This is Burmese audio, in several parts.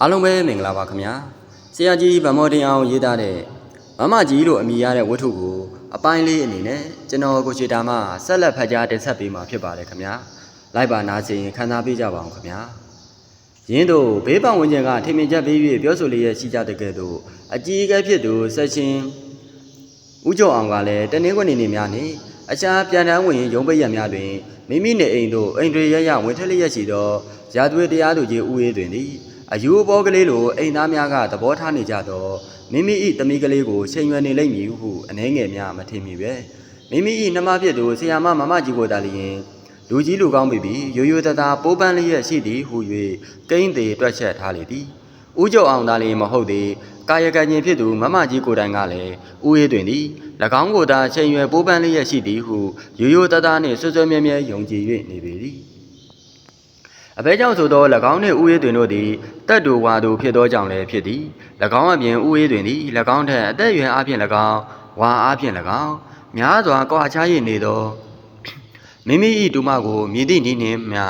အားလုံးပဲမင်္ဂလာပါခင်ဗျာဆရာကြီးဗမော်တင်အောင်ရေးသားတဲ့မမကြီးလို့အမည်ရတဲ့ဝတ္ထုကိုအပိုင်းလေးအနေနဲ့ကျွန်တော်ကိုချီတာမှဆက်လက်ဖတ်ကြားတင်ဆက်ပေးမှာဖြစ်ပါတယ်ခင်ဗျာလိုက်ပါနားဆင်ခန်းစားပေးကြပါအောင်ခင်ဗျာရင်းတို့ဘေးပဝန်းကျင်ကထင်မြင်ချက်ပေး၍ပြောဆိုလျက်ရှိကြတဲ့ကဲ့သို့အကြီးအကဲဖြစ်သူဆက်ချင်းဦးကျော်အောင်ကလည်းတနင်္ဂနွေနေ့များနေ့အခြားပြန်တန်းဝင်ရုံးပိတ်ရက်များတွင်မိမိနေအိမ်သို့အိမ်တွေရရဝင်ထက်လျက်ရှိသောရာသွေးတရားသူကြီးဦးအေးတွင်သည် အယူဘောကလေးလိုအိမ်သားများကသဘောထားနေကြသောမိမိ၏တမိကလေးကိုချိန်ရွယ်နေလိမ့်မည်ဟုအနေငယ်များမထင်မိပဲမိမိ၏နှမဖြစ်သူဆရာမမမကြီးကိုတာလျင်လူကြီးလူကောင်းပြီပြီရိုးရိုးသားသားပိုးပန်းလျက်ရှိသည်ဟု၍ကိန်းသေးတွက်ချက်ထားလေသည်ဦးကျော်အောင်သားလည်းမဟုတ်သေးကာယကံရှင်ဖြစ်သူမမကြီးကိုတိုင်ကလည်းဦးအေးတွင်သည်၎င်းကိုသာချိန်ရွယ်ပိုးပန်းလျက်ရှိသည်ဟုရိုးရိုးသားသားနှင့်ဆွဆွမြဲမြဲယုံကြည်၍နေပေသည် အဘဲကြောင့်ဆိုသော၎င်းနှင့်ဦးအေးတွင်တို့သည်တက်တူဝါတူဖြစ်သောကြောင့်လည်းဖြစ်သည်၎င်းအပြင်ဦးအေးတွင်သည်၎င်းထက်အသက်အရွယ်အပြင်၎င်းဝါအပြင်၎င်းများစွာကွာခြား၍နေသောမိမိ၏တူမကိုမြည်သည့်နည်းနှင့်မျှ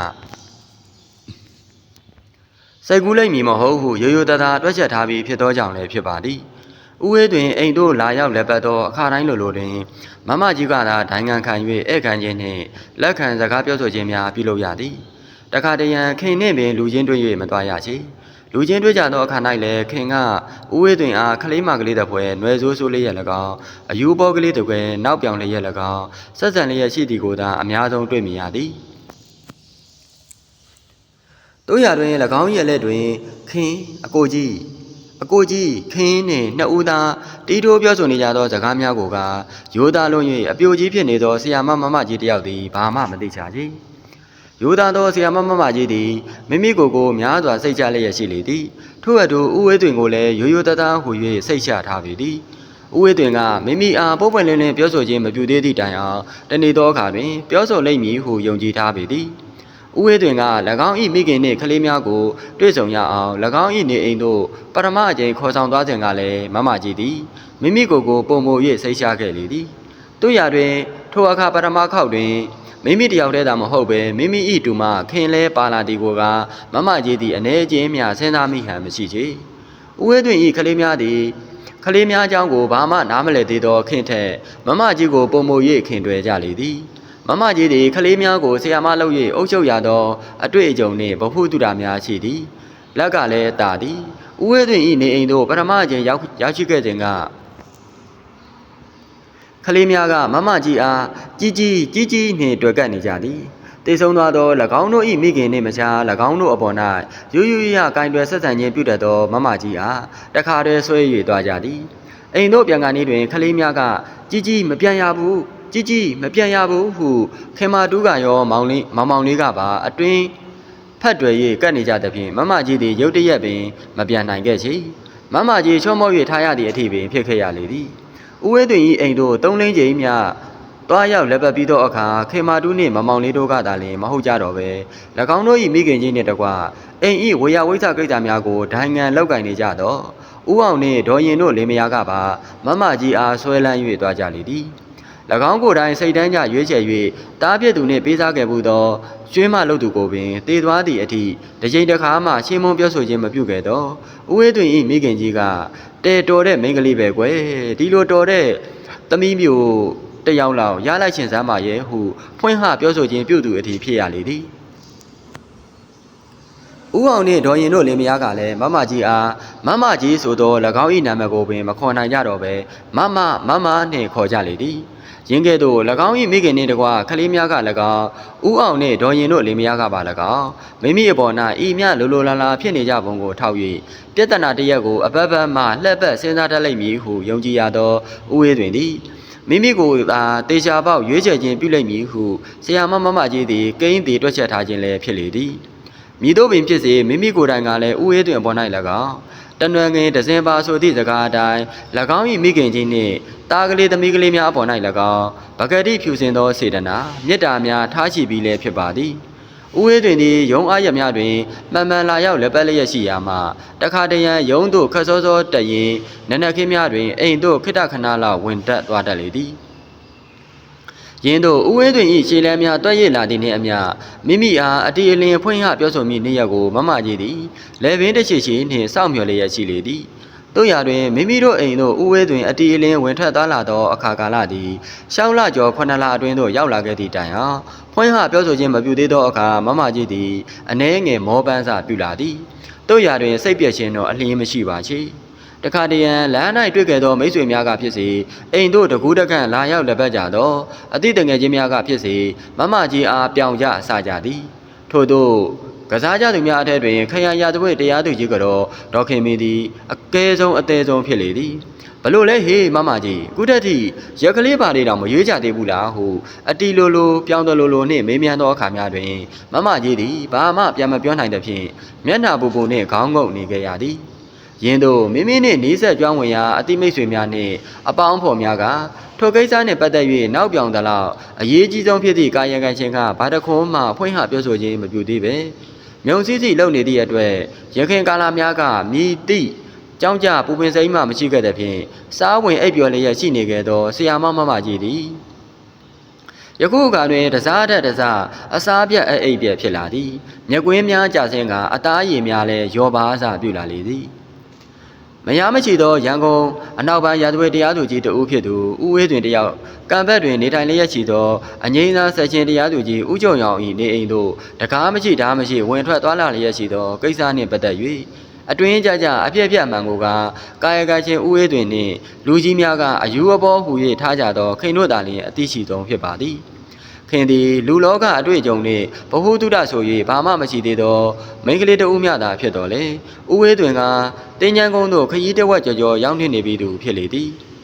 စိတ်ကူးလိမ့်မည်မဟုတ်ဟုရိုးရိုးသားသားတွက်ချက်ထားပြီးဖြစ်သောကြောင့်လည်းဖြစ်ပါသည်ဦးဝေးတွင်အိမ်တို့လာရောက်လက်ပတ်သောအခါတိုင်းလိုလိုတွင်မမကြီးကသာဒိုင်ငံခံ၍ဧည့်ခံခြင်းနှင့်လက်ခံစကားပြောဆိုခြင်းများပြုလုပ်ရသည် တခါတရံခင်နှင့်ပင်လူချင်းတွေ့၍မသွားရချေလူချင်းတွေ့ကြသောအခါ၌လည်းခင်ကဦးဝေးတွင်အားခလေးမကလေးတစ်ဖွဲနွယ်ဆိုးဆိုးလေးရ၎င်းအယူဘောကလေးတစ်ခွဲနောက်ပြောင်လေးရ၎င်းဆက်ဆံလေးရရှိသည်ကိုသာအများဆုံးတွေ့မြင်ရသည်တို့ရတွင်၎င်းရဲ့လက်တွင်ခင်းအကိုကြီးအကိုကြီးခင်းနှင့်နှစ်ဦးသားတီးတိုးပြောဆိုနေကြသောစကားများကိုကရိုးသားလုံး၍အပြိုကြီးဖြစ်နေသောဆရာမမမကြီးတယောက်သည်ဘာမှမသိချကြ။ ရိုးသားသောဆရာမမမကြီးသည်မိမိကိုယ်ကိုများစွာစိတ်ချလျက်ရှိလေသည်ထို့အတူဥဝဲတွင်ကိုလည်းရိုးရိုးသားသားဟူ၍စိတ်ချထားပေသည်။ဥဝဲတွင်ကမိမိအားပုပ်ပွင့်လင်းလင်းပြောဆိုခြင်းမပြုသေးသည့်တိုင်အောင်တနေ့သောအခါတွင်ပြောဆိုလိမ့်မည်ဟုယုံကြည်ထားပေသည်။ဦးဝေးတွင်က၎င်း၏မိခင်နှင့်ကလေးများကိုတွေ့ဆုံရအောင်၎င်း၏နေအိမ်သို့ပထမအကြိမ်ခေါ်ဆောင်သွားစဉ်ကလည်းမမကြီးသည်မိမိကိုယ်ကိုပုံမို၍စိတ်ရှားခဲ့လေသည်တို့ရတွင်ထိုအခါပထမခေါက်တွင် မိမိတယောက်တည်းသာမဟုတ်ပဲမိမိ၏တူမခင်လဲပါလာသည်ကိုကမမကြီးသည်အနေချင်းမြစဉ်းစားမိဟန်မရှိချေဦးဝေးတွင်၏ကလေးများသည်ကလေးများအကြောင်းကိုဘာမှနားမလည်သေးသောခင်ထက်မမကြီးကိုပုံမို၍ခင်တွယ်ကြလေသည်မမကြီးသည်ကလေးများကိုဆရာမလုပ်၍အုပ်ချုပ်ရသောအတွေ့အကြုံနှင့်ဗဟုသုတများရှိသည်လက်ကလည်းတာသည်ဦးဝဲတွင်ဤနေအိမ်သို့ပထမအကြိမ်ရောက်ရောက်ရှိခဲ့စဉ်က ကလေးများကမမကြီးအားကြီးကြီးကြီးကြီးနှင့်တွေ့ကပ်နေကြသည်တည်ဆုံသွားသော၎င်းတို့၏မိခင်နှင့်မခြား၎င်းတို့အပေါ်၌ယူယူရကင်တွယ်ဆက်ဆံခြင်းပြုတတ်သောမမကြီးအားတခါတည်းဆွဲ၍သွားကြသည်အိမ်တို့ပြန်ကန်ဤတွင်ကလေးများကကြီးကြီးမပြန်ရဘူးကြီးကြီးမပြန်ရဘူးဟုခင်မာတူးကရောမောင်လေးမောင်မောင်လေးကပါအတွင်းဖတ်တွယ်၍ကတ်နေကြသဖြင့်မမကြီးသည်ရုတ်တရက်ပင်မပြန်နိုင်ခဲ့ချေမမကြီးချောမော့၍ထားရသည့်အထိပင်ဖြစ်ခဲ့ရလေသည် ဦးဝဲတွင်၏အိမ်တို့သုံးလင်းချိန်မြတွားရောက်လက်ပတ်ပြီးသောအခါခေမာတူးနှင့်မမောင်လေးတို့ကသာလျှင်မဟုတ်ကြတော့ပဲ၎င်းတို့၏မိခင်ကြီးနှင့်တကွအိမ်၏ဝေယဝိသကိစ္စများကိုဒိုင်ငံလောက်ကင်နေကြတော့ဦးအောင်နှင့်ဒေါ်ရင်တို့လင်မယားကပါမမကြီးအားဆွဲလန်း၍တွားကြလေသည်၎င်းကိုယ်တိုင်စိတ်တန်းကြရွေးချယ်၍တားပြစ်သူနှင့်ပေးစားခဲ့မှုသောကျွေးမလုပ်သူကိုပင်တည်သွားသည့်အထိတစ်ချိန်တစ်ခါမှရှင်းမုံပြောဆိုခြင်းမပြုခဲ့တော့ဦးဝေးတွင်ဤမိခင်ကြီးက တဲတော်တဲ့မိန်းကလေးပဲကွယ်ဒီလိုတော်တဲ့သမီးမျိုးတယောက်လောက်ရလိုက်ရှင်စမ်းပါရဲ့ဟုဖွင့်ဟပြောဆိုခြင်းပြုသူအထိဖြစ်ရလေသည်ဦးအောင်နှင့်ဒေါ်ရင်တို့လင်မယားကလည်းမမကြီးအားမမကြီးဆိုသော၎င်း၏နာမည်ကိုပင်မခေါ်နိုင်ကြတော့ပဲမမမမနှင့်ခေါ်ကြလေသည် ရင်းကဲ့သို့၎င်း၏မိခင်နှင့်တကွကလေးများက၎င်းဦးအောင်နှင့်ဒေါ်ရင်တို့လင်မယားကပါ၎င်းမိမိအပေါ်၌ဤမြလိုလိုလာလာဖြစ်နေကြပုံကိုထောက်၍ပြဿနာတစ်ရက်ကိုအပတ်ပတ်မှလှက်ပတ်စဉ်းစားတတ်လိမ့်မည်ဟုယုံကြည်ရသောဦးဝေးတွင်သည်မိမိကိုသာတေချာပေါက်ရွေးချယ်ခြင်းပြုလိုက်မည်ဟုဆရာမမမကြီးသည်ကိန်းသည်တွက်ချက်ထားခြင်းလည်းဖြစ်လေသည်မိတို့ပင်ဖြစ်စေမိမိကိုယ်တိုင်ကလည်းဥအေးတွင်ပေါ်၌၎င်း တနွယ်ငင်ဒဇင်ပါဆိုသည့်စကားအတိုင်း၎င်း၏မိခင်ကြီးနှင့်တာကလေးသမီးကလေးများအပေါ်၌၎င်းဗကတိဖြူစင်သောစေတနာမေတ္တာများထားရှိပြီးလည်းဖြစ်ပါသည်ဦးဝေးတွင်သည်ယုံအားရများတွင်မှန်မှန်လာရောက်လက်ပတ်လျက်ရှိရာမှတခါတရံယုံတို့ခက်စောစောတရင်နနက်ခင်းများတွင်အိမ်တို့ခိတ္တခဏလောက်ဝင်တက်သွားတတ်လေသည် ယင်းတို့ဥဝဲတွင်ဤရှေလန်းများတွက်ရလာသည်နှင့်အမျှမိမိအားအတီအလင်းဖွင့်ဟပြောဆိုမိနေ့ရက်ကိုမမကြီးသည်လေပင်တစ်ချီချီနှင့်စောင့်မျှော်လျက်ရှိလေသည်တို့ရာတွင်မိမိတို့အိမ်တို့ဥဝဲတွင်အတီအလင်းဝင်ထွက်သွားလာသောအခါကာလသည်ရှောင်းလကျော်ခုနှစ်လအတွင်းသို့ရောက်လာခဲ့သည့်တိုင်အောင်ဖွင့်ဟပြောဆိုခြင်းမပြုသေးသောအခါမမကြီးသည်အနှဲငယ်မောပန်းစပြုလာသည်တို့ရာတွင်စိတ်ပြည့်ခြင်းတော့အလင်းမရှိပါချေ တခါတရံလမ်း၌တွေ့ခဲ့သောမိတ်ဆွေများကဖြစ်စေအိမ်တို့တကူးတကန့်လာရောက်လက်ပတ်ကြသောအတိတငယ်ချင်းများကဖြစ်စေမမကြီးအားပြောင်ကြအစကြသည်ထို့သောကစားကြသူများအထက်တွင်ခရယာတပွေတရားသူကြီးကတော့ဒေါခင်မီသည်အကဲဆုံးအသေးဆုံးဖြစ်လေသည်ဘလို့လဲဟေးမမကြီးခုတက်ထိရက်ကလေးပါလေးတော့မရွေးကြသေးဘူးလားဟုအတီလိုလိုပြောင်းတော်လိုလိုနှင့်မေးမြန်းသောအခါများတွင်မမကြီးသည်ဘာမှပြန်မပြောနိုင်သဖြင့်မျက်နှာပူပူနှင့်ခေါင်းငုံနေခဲ့ရသည် ယင်းတို့မိမိနှင့်နီးစပ်ကြွဝင်ရာအတိမိတ်ဆွေများနှင့်အပေါင်းဖော်များကထိုကိစ္စနှင့်ပတ်သက်၍နောက်ပြောင်သလောက်အရေးကြီးဆုံးဖြစ်သည့်ကာယကံရှင်ကဘာတခွန်းမှဖွင့်ဟပြောဆိုခြင်းမပြုသေးပဲမြုံစည်းစီလုံနေသည့်အတွက်ရခင်ကာလများကမြည်သည့်ကြောင်းကြပူပင်စိမ့်မှမရှိခဲ့တဲ့ဖြင့်စားဝင်အိပ်ပျော်လျက်ရှိနေခဲ့သောဆရာမမမကြီးသည်ယခုအခါတွင်တစားတဲ့တစားအစားပြတ်အအိပ်ပြတ်ဖြစ်လာသည်မြက်ကွင်းများကြဆင်းကအသားရည်များလည်းရောပါးစားပြုလာလေသည် မယားမရှိသောရန်ကုန်အနောက်ပိုင်းရာဇဝတ်တရားသူကြီးတဦးဖြစ်သူဦးဝေးတွင်တယောက်ကံဘက်တွင်နေထိုင်လျက်ရှိသောအငိမ့်သားဆက်ချင်းတရားသူကြီးဦးကျုံရောင်၏နေအိမ်သို့တကားမရှိဓာမရှိဝင်ထွက်သွားလာလျက်ရှိသောကိစ္စနှင့်ပတ်သက်၍အတွင်းကြကြအပြည့်အပြည့်မှန်ကိုကကာယကံရှင်ဦးဝေးတွင်နှင့်လူကြီးများကအယူအပေါ်ဟူ၍ထားကြသောခိန်တို့သာလျှင်အသိရှိဆုံးဖြစ်ပါသည် ခင်သည်လူလောကအတွေ့အကြုံနှင့်ဘ ഹു တုဒဆို၍ဘာမှမရှိသေးသောမိန်းကလေးတဦးမျှသာဖြစ်တော်လေ။ဦးဝေးတွင်ကတင်းချမ်းကုန်းသို့ခရီးတစ်ဝက်ကြော်ကြော်ရောက်နေပြီသူဖြစ်လေသည်။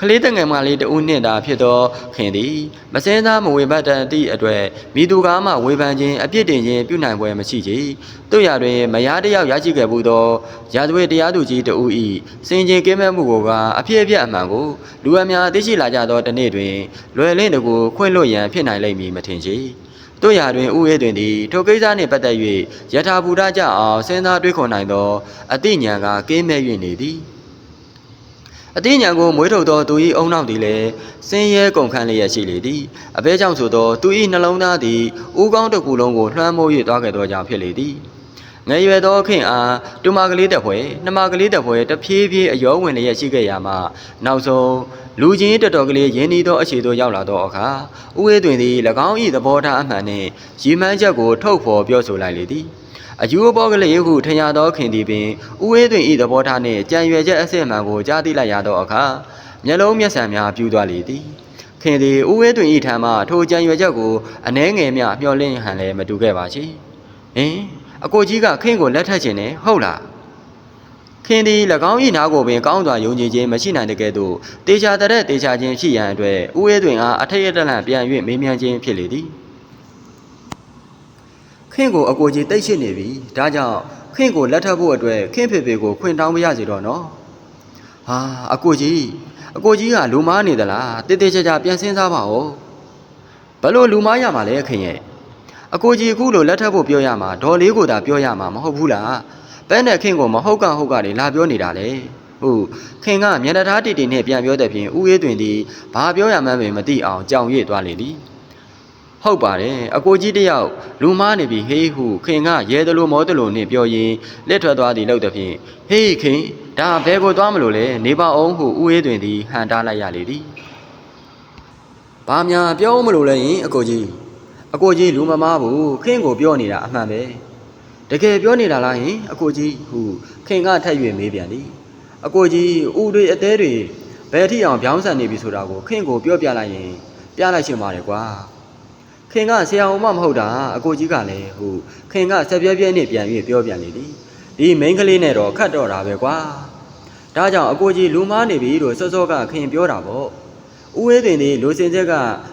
ကလေးတငယ်မလေးတဦးနှင့်သာဖြစ်သောခင်သည်မစင်းသားမဝေဘတ်တန်သည့်အတွက်မိသူကားမှဝေဖန်ခြင်းအပြစ်တင်ခြင်းပြုနိုင်ပွဲမရှိချေ။တို့ရတွင်မယားတစ်ယောက်ရရှိခဲ့မှုသောရာဇဝတ်တရားသူကြီးတဦး၏စင်ကြင်ကင်းမဲ့မှုကိုကအဖြစ်အပျက်အမှန်ကိုလူအများသိရှိလာကြသောတနေ့တွင်လွယ်လင့်တကူခွင့်လွတ်ရန်ဖြစ်နိုင်လိမ့်မည်မထင်ချေ။တို့ရာတွင်ဥအေးတွင်သည်ထိုကိစ္စနှင့်ပတ်သက်၍ယထာဘူရကြအောင်စဉ်းစားတွေးခေါ်နိုင်သောအသိဉာဏ်ကကင်းမဲ့၍နေသည်။ အသိဉာဏ်ကိုမွေးထုတ်သောသူ၏အုံနောက်သည်လည်းစင်းရဲကုန်ခန်းလျက်ရှိလေသည်။အဘဲကြောင့်ဆိုသောသူ၏နှလုံးသားသည်ဦးကောင်းတစ်ခုလုံးကိုလွှမ်းမိုး၍သွားခဲ့သောကြောင့်ဖြစ်လေသည်။ငယ်ရွယ်သောခင်အားတူမကလေးတစ်ဖွဲနှမကလေးတစ်ဖွဲတဖြည်းဖြည်းအယောဝင်လျက်ရှိခဲ့ရမှနောက်ဆုံးလူချင်းတော်တော်ကလေးရင်းနှီးသောအခြေသို့ရောက်လာသောအခါဥဝေးတွင်သည်၎င်း၏သဘောထားအမှန်နှင့်ရည်မှန်းချက်ကိုထုတ်ဖော်ပြောဆိုလိုက်လေသည် အယူအပေါ်ကလေးဟုထင်ရသောခင်သည်ပင်ဥဝေးတွင်ဤသဘောထားနှင့်ကြံရွယ်ချက်အစစ်အမှန်ကိုကြားသိလိုက်ရသောအခါမျက်လုံးမျက်စံများပြူသွားလေသည်ခင်သည်ဥဝေးတွင်ဤထံမှထိုကြံရွယ်ချက်ကိုအနှဲငယ်မျှမျှော်လင့်ဟန်လည်းမတူခဲ့ပါချေဟင်အကိုကြီးကခင်ကိုလက်ထပ်ခြင်းနဲ့ဟုတ်လားခင်သည်၎င်း၏နားကိုပင်ကောင်းစွာယုံကြည်ခြင်းမရှိနိုင်တဲ့ကဲ့သို့တေချာတဲ့တေချာခြင်းရှိရန်အတွက်ဥဝဲတွင်အားအထက်ရတလန့်ပြန်၍မေးမြန်းခြင်းဖြစ်လေသည် ခင်ကိုအကိုကြီးတိတ်ရှိနေပြီဒါကြောင့်ခင်ကိုလက်ထပ်ဖို့အတွက်ခင်ဖေဖေကိုခွင့်တောင်းမရစေတော့နော်ဟာအကိုကြီးအကိုကြီးကလူမားနေသလားတေးသေးချာချာပြန်စဉ်းစားပါဦးဘလို့လူမားရမှာလဲခင်ရဲ့အကိုကြီးအခုလိုလက်ထပ်ဖို့ပြောရမှာဒေါ်လေးကိုသာပြောရမှာမဟုတ်ဘူးလားဘဲနဲ့ခင်ကိုမဟုတ်ကဟုတ်ကနေလာပြောနေတာလေဟုတ်ခင်ကမျက်နှာသားတီတီနဲ့ပြန်ပြောတဲ့ဖြင့်ဥရေးတွင်သည်ဘာပြောရမှန်းပင်မသိအောင်ကြောင်ရစ်သွားလေသည် ဟုတ်ပါတယ်အကိုကြီးတယောက်လူမားနေပြီဟေးဟုခင်ကရဲသလိုမောသလိုနှင့်ပြောရင်းလက်ထွက်သွားသည်လို့တဲ့ဖြင့်ဟေးခင်ဒါဘယ်ကိုသွားမလို့လဲနေပါအောင်ဟုဥရေးတွင်သည်ဟန်တားလိုက်ရလေသည်ဘာများပြောမလို့လဲယင်အကိုကြီးအကိုကြီးလူမမားဘူးခင်ကိုပြောနေတာအမှန်ပဲတကယ်ပြောနေတာလားဟင်အကိုကြီးဟုခင်ကထက်၍မေးပြန်သည်အကိုကြီးဦးတွေအသေးတွေဘယ်ထိအောင်ပြောင်းဆန်နေပြီဆိုတာကိုခင်ကိုပြောပြလိုက်ရင်ပြလိုက်ရှင်ပါတယ်ကွာ ခင်ကဆရာအောင်မမဟုတ်တာအကိုကြီးကလည်းဟုခင်ကဆက်ပြဲပြဲနဲ့ပြန်၍ပြောပြန်လေသည်ဒီမိန်းကလေးနဲ့တော့ခတ်တော့တာပဲကွာဒါကြောင့်အကိုကြီးလူမားနေပြီလို့စောစောကခင်ပြောတာပေါ့ဦးဝဲတင်ဒီလူစင်ချက်က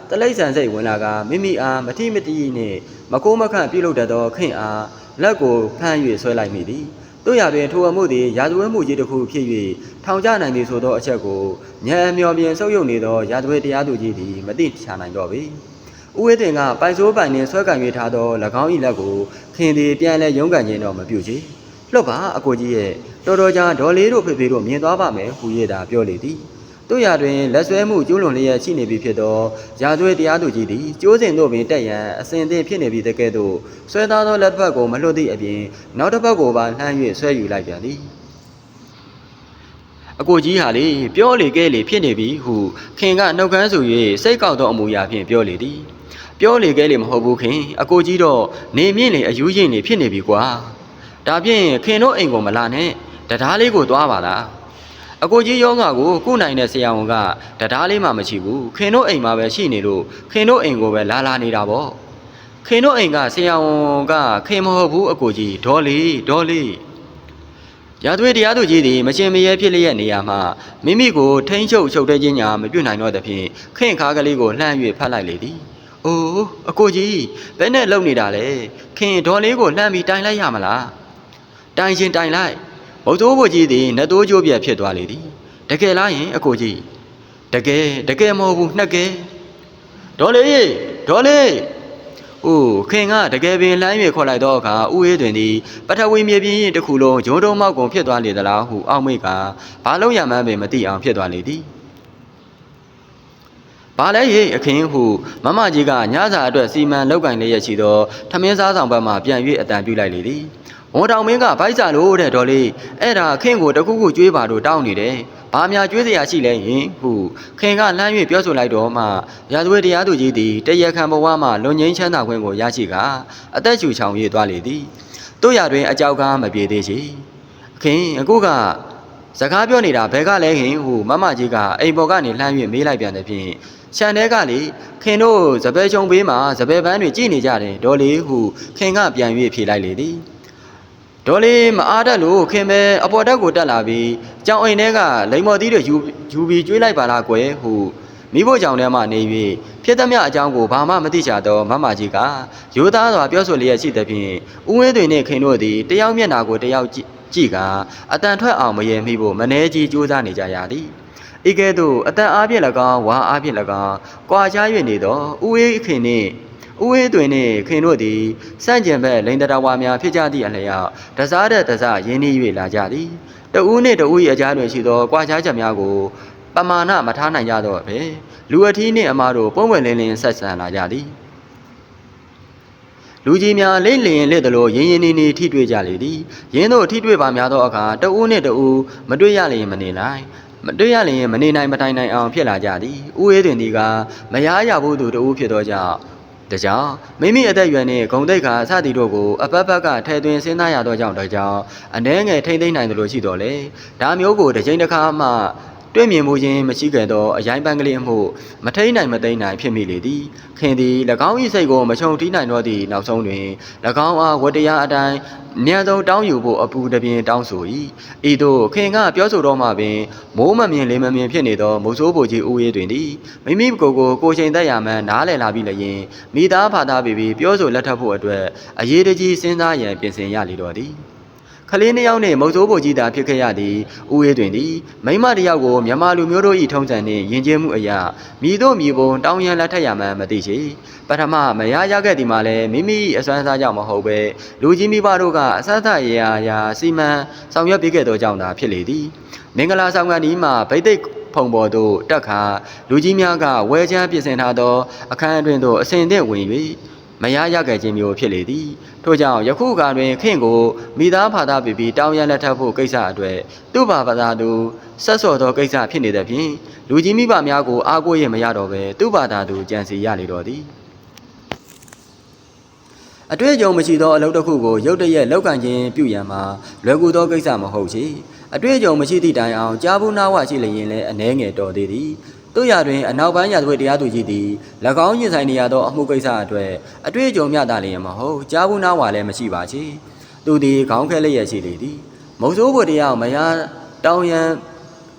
တလိษံစိတ်ဝင်လာကမိမိအားမတိမတိနဲ့မကိုးမခန့်ပြုတ်လို့တတ်သောခင်အားလက်ကိုဖမ်း၍ဆွဲလိုက်မိသည်တို့ရတွင်ထိုအမှုသည်ရာဇဝဲမှုကြီးတစ်ခုဖြစ်၍ထောင်ကျနိုင်သည်ဆိုသောအချက်ကိုညံအမျော်ပြင်ဆုပ်ယုပ်နေသောရာဇဝဲတရားသူကြီးသည်မသိချနိုင်တော့ပေ ဥဝေးတင်ကပိုင်စိုးပိုင်နှင့်ဆွဲကန်၍ထားသော၎င်း၏လက်ကိုခင်သည်ပြန်လဲရုန်းကန်ခြင်းတော့မပြုချေလွတ်ပါအကိုကြီးရဲ့တော်တော်ကြာဒေါ်လေးတို့ဖေဖေတို့မြင်သွားပါမယ်ဟူ၍သာပြောလေသည်တို့ရတွင်လက်ဆွဲမှုကျူးလွန်လျက်ရှိနေပြီဖြစ်သောရာဇဝတ်တရားသူကြီးသည်ကျိုးစဉ်တို့ပင်တက်ရန်အစဉ်အသင့်ဖြစ်နေပြီတကဲ့သို့ဆွဲသားသောလက်တစ်ဖက်ကိုမလွတ်သည့်အပြင်နောက်တစ်ဖက်ကိုပါလှမ်း၍ဆွဲယူလိုက်ပြန်သည်အကိုကြီးဟာလေပြောလေကဲလေဖြစ်နေပြီဟုခင်ကနှုတ်ခမ်းဆို၍စိတ်ကောက်သောအမူအရာဖြင့်ပြောလေသည် ပြောလေကဲလေမဟုတ်ဘူးခင်အကိုကြီးတော့နေမြင့်လေအယူရင်လေဖြစ်နေပြီကွာဒါဖြင့်ခင်တို့အိမ်ကိုမလာနဲ့တရားလေးကိုသွားပါလားအကိုကြီးယောဂကိုကုနိုင်တဲ့ဆရာဝန်ကတရားလေးမှမရှိဘူးခင်တို့အိမ်မှာပဲရှိနေလို့ခင်တို့အိမ်ကိုပဲလာလာနေတာပေါ့ခင်တို့အိမ်ကဆရာဝန်ကခင်မဟုတ်ဘူးအကိုကြီးဒေါ်လေးဒေါ်လေးရသွေးတရားသူကြီးသည်မရှင်မရဲဖြစ်လျက်နေရာမှာမိမိကိုထိမ့်ချုပ်ချုပ်တဲ့ချင်းညာမပြုတ်နိုင်တော့သဖြင့်ခင်ခါကလေးကိုလှမ်း၍ဖတ်လိုက်လေသည်။ အိုးအကိုကြီးဘယ်နဲ့လုံနေတာလဲခင်ဒေါ်လေးကိုလှမ်းပြီးတိုင်လိုက်ရမလား။တိုင်ချင်းတိုင်လိုက်ဘုံသိုးဘုကြီးသည်နှစ်သိုးကျိုးပြက်ဖြစ်သွားလေသည်တကယ်လားယင်အကိုကြီးတကယ်တကယ်မဟုတ်ဘူးနှစ်ကယ်ဒေါ်လေးဒေါ်လေးအိုးခင်ကတကယ်ပင်လှမ်း၍ခေါ်လိုက်တော့အခါဥအေးတွင်သည်ပထဝီမြေပြင်တစ်ခုလုံးဂျုံတုံးမောက်ကုန်ဖြစ်သွားလေသလားဟုအောက်မိတ်ကဘာလုံးရမှန်းပင်မသိအောင်ဖြစ်သွားလေသည် ဘာလဲဟေ့အခင်းဟုမမကြီးကညစာအတွက်စီမံလောက်ကင်လေးရရှိသောထမင်းစားဆောင်ဘက်မှပြန်၍အတန်ပြုလိုက်လေသည်ဝန်တောင်မင်းကဗိုက်စာလို့တဲ့ဒေါ်လေးအဲ့ဒါခင်ကိုတခုခုကျွေးပါလို့တောင်းနေတယ်။ဘာများကျွေးစရာရှိလဲယင်ဟုခင်ကလှမ်း၍ပြောဆိုလိုက်တော့မှရာဇဝတ်တရားသူကြီးသည်တရခံဘဝမှလွန်ငင်းချမ်းသာခွင့်ကိုရရှိကအသက်ရှူချောင်၍သွားလေသည်။တို့ရတွင်အကြောက်ကားမပြေသေးချေ။ခင်အခုကစကားပြောနေတာဘဲကလဲခင်ဟုမမကြီးကအိမ်ပေါ်ကနေလှမ်း၍မေးလိုက်ပြန်တဲ့ဖြင့် ရှန်တဲကလေခင်တို့စပယ်ချုံဘေးမှာစပယ်ပန်းတွေကြည်နေကြတယ်ဒေါ်လေးဟုခင်ကပြန်၍ဖြေလိုက်လေသည်ဒေါ်လေးမအားတတ်လို့ခင်ပဲအပေါ်တက်ကိုတက်လာပြီးကြောင်အိမ်ထဲကလိမ္မော်သီးတွေယူယူပြီးကျွေးလိုက်ပါလားကွယ်ဟုမိဖို့ကြောင်ထဲမှနေ၍ဖြစ်သမျှအကြောင်းကိုဘာမှမသိချတော့မမကြီးကရိုးသားစွာပြောဆိုလျက်ရှိသဖြင့်ဦးဝင်းသွင်နှင့်ခင်တို့သည်တယောက်မျက်နှာကိုတယောက်ကြည့်ကြည့်ကအတန်ထွက်အောင်မရေမိဖို့မနှဲကြီးကြိုးစားနေကြရသည် ဤကဲ့သို့အတန်အားဖြင့်၎င်းဝါအားဖြင့်၎င်းကြွာချ၍နေသောဦးဝေးခင်နှင့်ဥဝေးတွင်နှင့်ခင်တို့သည်စန့်ကျင်ဘက်လိန်တရာဝါများဖြစ်ကြသည့်အလျောက်တစားတဲ့တစားရင်းနှီး၍လာကြသည်တဦးနှင့်တဦး၏အကြားတွင်ရှိသောကြွားချချက်များကိုပမာဏမထားနိုင်ကြတော့ပဲလူအထီးနှင့်အမားတို့ပုံပွင့်လင်းလင်းဆက်ဆံလာကြသည်လူကြီးများလိမ့်လျင်လက်သလိုရင်းရင်းနှီးနှီးထိတွေ့ကြလေသည်ရင်းတို့ထိတွေ့ပါများသောအခါတဦးနှင့်တဦးမတွေ့ရလျင်မနေနိုင် မတွေ့ရလျင်မနေနိုင်မတိုင်နိုင်အောင်ဖြစ်လာကြသည်ဥအေးတွင်ဒီကမရရဘူးသူတဦးဖြစ်သောကြောင့်တကြောင်မိမိအသက်အရွယ်နှင့်ဂုံတိတ်ခါအစသည်တို့ကိုအပတ်ပတ်ကထဲသွင်းစဉ်းစားရသောကြောင့်တကြောင်အနှဲငယ်ထိမ့်သိမ့်နိုင်သလိုရှိတော်လေဒါမျိုးကိုတစ်ချိန်တစ်ခါမှ တွေ့မြင်မှုချင်းမရှိခဲ့သောအရိုင်းပန်းကလေးမှုမထိန်နိုင်မသိမ့်နိုင်ဖြစ်မိလေသည်ခင်သည်၎င်း၏စိတ်ကိုမချုံတီးနိုင်တော့သည့်နောက်ဆုံးတွင်၎င်းအားဝတ္တရားအတိုင်းမြန်ဆုံးတောင်းယူဖို့အပူတပြင်းတောင်းဆို၏ဤသို့ခင်ကပြောဆိုတော့မှပင်မိုးမမြင်လေးမမြင်ဖြစ်နေသောမုတ်ဆိုးဘိုကြီးဦးရေးတွင်သည်မိမိကိုယ်ကိုကိုချိန်သက်ရမှန်းနားလည်လာပြီလျင်မိသားဖာသားပြီးပြီးပြောဆိုလက်ထပ်ဖို့အတွက်အရေးတကြီးစဉ်းစားရန်ပြင်ဆင်ရလေတော့သည် ခလေးနှစ်ယောက်နှင့်မုတ်ဆိုးဘိုကြီးသာဖြစ်ခဲ့ရသည်ဥအေးတွင်သည်မိန်းမတစ်ယောက်ကိုမြန်မာလူမျိုးတို့၏ထုံးစံနှင့်ယဉ်ကျေးမှုအရာမြည်တို့မြည်ပုံတောင်းရန်လက်ထက်ရမှန်းမသိချေပထမမရရခဲ့သည်မှာလည်းမိမိ၏အစွမ်းစားကြောင့်မဟုတ်ပဲလူကြီးမိဘတို့ကအဆတ်သရာရာစီမံဆောင်ရွက်ပေးခဲ့သောကြောင့်သာဖြစ်လေသည်မင်္ဂလာဆောင်ကန်ဒီမှာဗိတ်သိက်ဖုံပေါ်သို့တက်ခါလူကြီးများကဝဲချမ်းပြင်ဆင်ထားသောအခန်းအတွင်းသို့အစဉ်သင့်ဝင်၍ မရရခဲ့ခြင်းမျိုးဖြစ်လေသည်ထို့ကြောင့်ယခုအခါတွင်ခင့်ကိုမိသားဖာသားပြီးပြီးတောင်းရန်လက်ထပ်ဖို့ကိစ္စအတွက်သူ့ဘာသာသူဆက်စော်သောကိစ္စဖြစ်နေသဖြင့်လူကြီးမိဘများကိုအားကိုးရမရတော့ပဲသူ့ဘာသာသူကြံစီရလေတော့သည်အတွေ့အကြုံမရှိသောအလုပ်တစ်ခုကိုရုတ်တရက်လောက်ကန်ခြင်းပြုရန်မှာလွယ်ကူသောကိစ္စမဟုတ်ချေအတွေ့အကြုံမရှိသည့်တိုင်အောင်ကြားဘူးနာဝရှိလျင်လည်းအနှဲငယ်တော်သေးသည် တို့ရတွင်အနောက်ပိုင်းရာဇဝတ်တရားသူကြီးသည်၎င်းရင်ဆိုင်နေရသောအမှုကိစ္စအတွက်အတွေ့အကြုံမျှတလျင်မဟုတ်ကြားဘူးနာဝလည်းမရှိပါချေသူသည်ခေါင်းခဲလျက်ရှိလေသည်မုံဆိုးဘုတရားမယားတောင်းရန်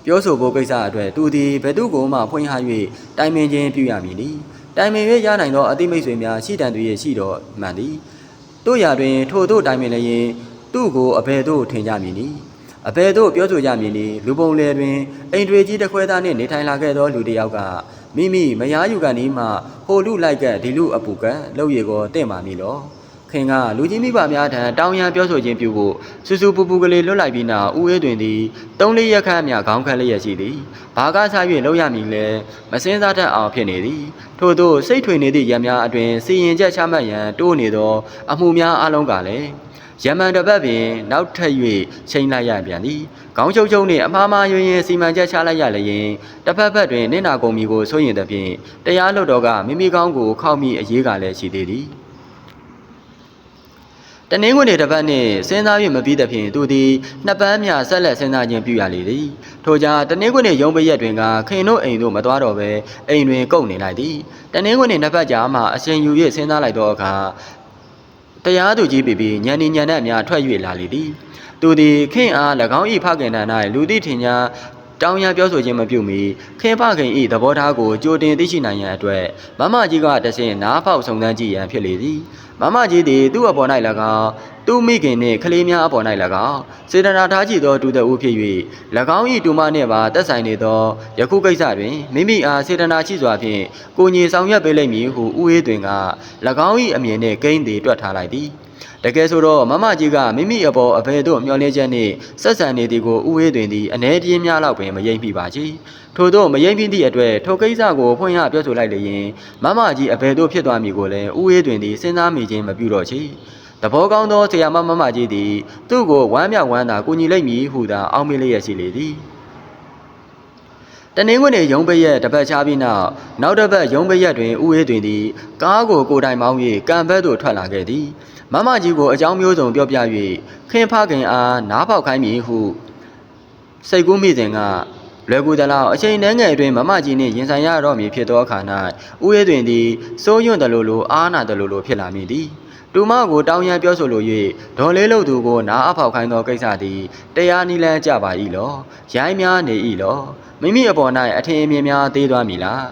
ပြောဆိုဖို့ကိစ္စအတွက်သူသည်ဘယ်သူကိုမှဖွင့်ဟ၍တိုင်ပင်ခြင်းပြုရမည်နီတိုင်ပင်၍ရနိုင်သောအသိမိတ်ဆွေများရှိတန်သူရဲ့ရှိတော်မှန်သည်တို့ရာတွင်ထို့သို့တိုင်ပင်လည်းရင်သူ့ကိုအဘယ်သို့ထင်ကြမည်နည်း အဘယ်သို့ပြောဆိုကြမည်နည်းလူပုံလေတွင်အိမ်တွေကြီးတစ်ခွဲသားနှင့်နေထိုင်လာခဲ့သောလူတစ်ယောက်ကမိမိမယားယူကန်ဒီမှဟိုလူလိုက်ကဒီလူအပူကလှုပ်ရည်ကိုတင့်ပါမည်လောခခင်ကလူကြီးမိဘများထံတောင်းရန်ပြောဆိုခြင်းပြုဖို့စူစူပူပူကလေးလွတ်လိုက်ပြီးနောက်ဦးအေးတွင်သည်သုံးလေးရက်ခန့်အမြခေါင်းခတ်လျက်ရှိသည်ဘာကစား၍လောက်ရမည်လဲမစင်းစားတတ်အောင်ဖြစ်နေသည်ထို့သောစိတ်ထွေနေသည့်ရံများအတွင်စီရင်ချက်ချမှတ်ရန်တိုးနေသောအမှုများအလုံးကလည်း ရမန်တစ်ပတ်ပင်နောက်ထပ်၍ချိန်လိုက်ရပြန်သည်ခေါင်းချုပ်ချုပ်နှင့်အမှားမှားယွင်းယွင်းစီမံချက်ချလိုက်ရလျင်တစ်ဖက်ဖက်တွင်နင့်နာကုန်မီကိုဆိုရင်သဖြင့်တရားလွတ်တော်ကမိမိကောင်းကိုခောက်မိအရေးကလည်းရှိသေးသည်တနင်္ဂနွေနေ့တစ်ပတ်နှင့်စဉ်းစား၍မပြီးသဖြင့်သူသည်နှစ်ပန်းမြဆက်လက်စဉ်းစားခြင်းပြုရလေသည်ထို့ကြောင့်တနင်္ဂနွေနေ့ရုံးပရက်တွင်ကခင်တို့အိမ်သို့မသွားတော့ဘဲအိမ်တွင်ကုတ်နေလိုက်သည်တနင်္ဂနွေနေ့နှစ်ပတ်ကြာမှအရှင်ယူ၍စဉ်းစားလိုက်သောအခါ တရားသူကြီးပြပြီးညံနေညံတဲ့များထွက်၍လာလေသည်သူသည်ခင်အား၎င်း၏ဖခင်တန်၌လူသိထင်ညာ တောင်းရပြောဆိုခြင်းမပြုမီခင်ဖခင်၏သဘောထားကိုကြိုတင်သိရှိနိုင်ရန်အတွက်မမကြီးကတဆင့်နားဖောက်စုံစမ်းကြည့်ရန်ဖြစ်လေသည်မမကြီးသည်သူ့အပေါ်၌၎င်းသူ့မိခင်နှင့်ကလေးများအပေါ်၌၎င်းစေတနာထားကြည့်သောတူတဦးဖြစ်၍၎င်း၏တူမနှင့်ပါတက်ဆိုင်နေသောယခုကိစ္စတွင်မိမိအားစေတနာရှိစွာဖြင့်ကိုညီဆောင်ရွက်ပေးလိမ့်မည်ဟုဦးအေးတွင်က၎င်း၏အမြင်နှင့်ဂိမ်းသည်တွက်ထားလိုက်သည် တကယ်ဆိုတော့မမကြီးကမိမိအပေါ်အဘယ်သို့မျှော်လင့်ချက်နှင့်ဆက်ဆံနေသည်ကိုဦးအေးတွင်သည်အနေပြင်းများလောက်ပင်မယိမ့်မိပါချေထို့သောမယိမ့်မိသည့်အတွက်ထိုကိစ္စကိုဖွင့်ရပြောဆိုလိုက်လျင်မမကြီးအဘယ်သို့ဖြစ်သွားမည်ကိုလည်းဦးအေးတွင်သည်စဉ်းစားမိခြင်းမပြုတော့ချေတဘောကောင်းသောဆရာမမမကြီးသည်သူ့ကိုဝမ်းမြောက်ဝမ်းသာကူညီလိုက်မည်ဟုသာအောက်မေ့လျက်ရှိလေသည်တနင်္ဂနွေရုံးပရက်တစ်ပတ်ချပြီးနောက်နောက်တစ်ပတ်ရုံးပရက်တွင်ဥအေးတွင်သည်ကားကိုကိုယ်တိုင်မောင်း၍ကံဘက်သို့ထွက်လာခဲ့သည် မမကြီးကိုအကြောင်းမျိုးစုံပြောပြ၍ခင်ဖခင်အားနားပေါက်ခိုင်းမည်ဟုစိတ်ကူးမိစဉ်ကလွယ်ကူသလောက်အချိန်နှဲငယ်အတွင်းမမကြီးနှင့်ရင်ဆိုင်ရတော့မည်ဖြစ်သောအခါ၌ဥအေးတွင်သည်စိုးရွံ့တယ်လို့လိုအားနာတယ်လို့လိုဖြစ်လာမည်သည် တူမကိုတောင်းရန်ပြောဆိုလို၍ဒေါ်လေးလို့သူကိုနားအဖောက်ခိုင်းသောကိစ္စသည်တရားနီလန်းကြပါ၏လောရိုင်းများနေ၏လောမိမိအပေါ်၌အထင်အမြင်များသေးသွားမည်လား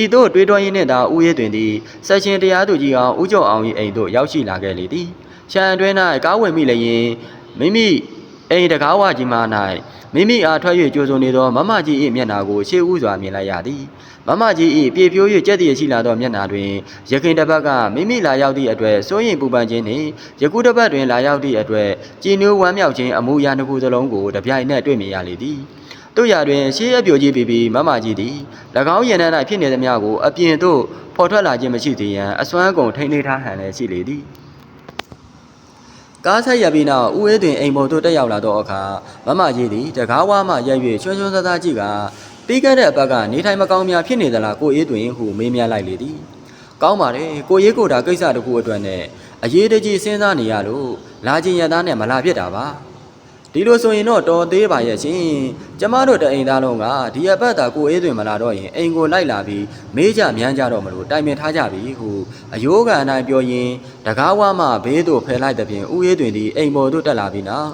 ဤသို့တွေးတောရင်းနှင့်သာဥယေးတွင်သည်ဆက်ရှင်တရားသူကြီးအောင်ဥကြုံအောင်၏အိမ်သို့ရောက်ရှိလာခဲ့လေသည်ရှံအတွင်း၌ကားဝင်မိလျင်မိမိ အိမ်တကားဝကြီးမှ၌မိမိအားထွက်၍ကြိုးစုံနေသောမမကြီး၏မျက်နှာကိုရှေ့ဥစွာမြင်လိုက်ရသည်မမကြီး၏ပြေပြိုး၍ကြက်တည်ရှိလာသောမျက်နှာတွင်ရခင်တစ်ပတ်ကမိမိလာရောက်သည့်အတွက်စိုးရင်ပူပန်ခြင်းနှင့်ယခုတစ်ပတ်တွင်လာရောက်သည့်အတွက်ကြည်နူးဝမ်းမြောက်ခြင်းအမှုရာတစ်ခုစလုံးကိုတပြိုင်နက်တွေ့မြင်ရလေသည်တို့ရာတွင်ရှေးအပြိုကြီးပြီးပြီးမမကြီးသည်၎င်းရင်ထဲ၌ဖြစ်နေသမျှကိုအပြင်သို့ဖော်ထွက်လာခြင်းမရှိသေးရန်အစွမ်းကုန်ထိန်းသိမ်းထားဟန်လည်းရှိလေသည် ကားဆက်ရပြီးနောက်ဦးအေးတွင်အိမ်ပေါ်သို့တက်ရောက်လာသောအခါမမကြီးသည်တကားဝါမှရက်၍ချွန်းချွန်းသားသားကြည့်ကပြီးခဲ့တဲ့အပတ်ကနေထိုင်မကောင်းများဖြစ်နေသလားကိုအေးတွင်ဟုမေးမြန်းလိုက်လေသည်ကောင်းပါတယ်ကိုရေးကိုတာကိစ္စတစ်ခုအတွက်နဲ့အရေးတကြီးစဉ်းစားနေရလို့လာခြင်းရသားနဲ့မလာဖြစ်တာပါ ဒီလိုဆိုရင်တော့တော်သေးပါရဲ့ရှင်ကျမတို့တအိမ်သားလုံးကဒီအပတ်သာကိုအေးတွင်မလာတော့ရင်အိမ်ကိုလိုက်လာပြီးမေးကြမြန်းကြတော့မလို့တိုင်ပင်ထားကြပြီဟုအယိုးကန်အတိုင်းပြောရင်းတကားဝါမှဘေးသို့ဖယ်လိုက်တဲ့ပြင်ဦးအေးတွင်သည်အိမ်ပေါ်သို့တက်လာပြီးနောက်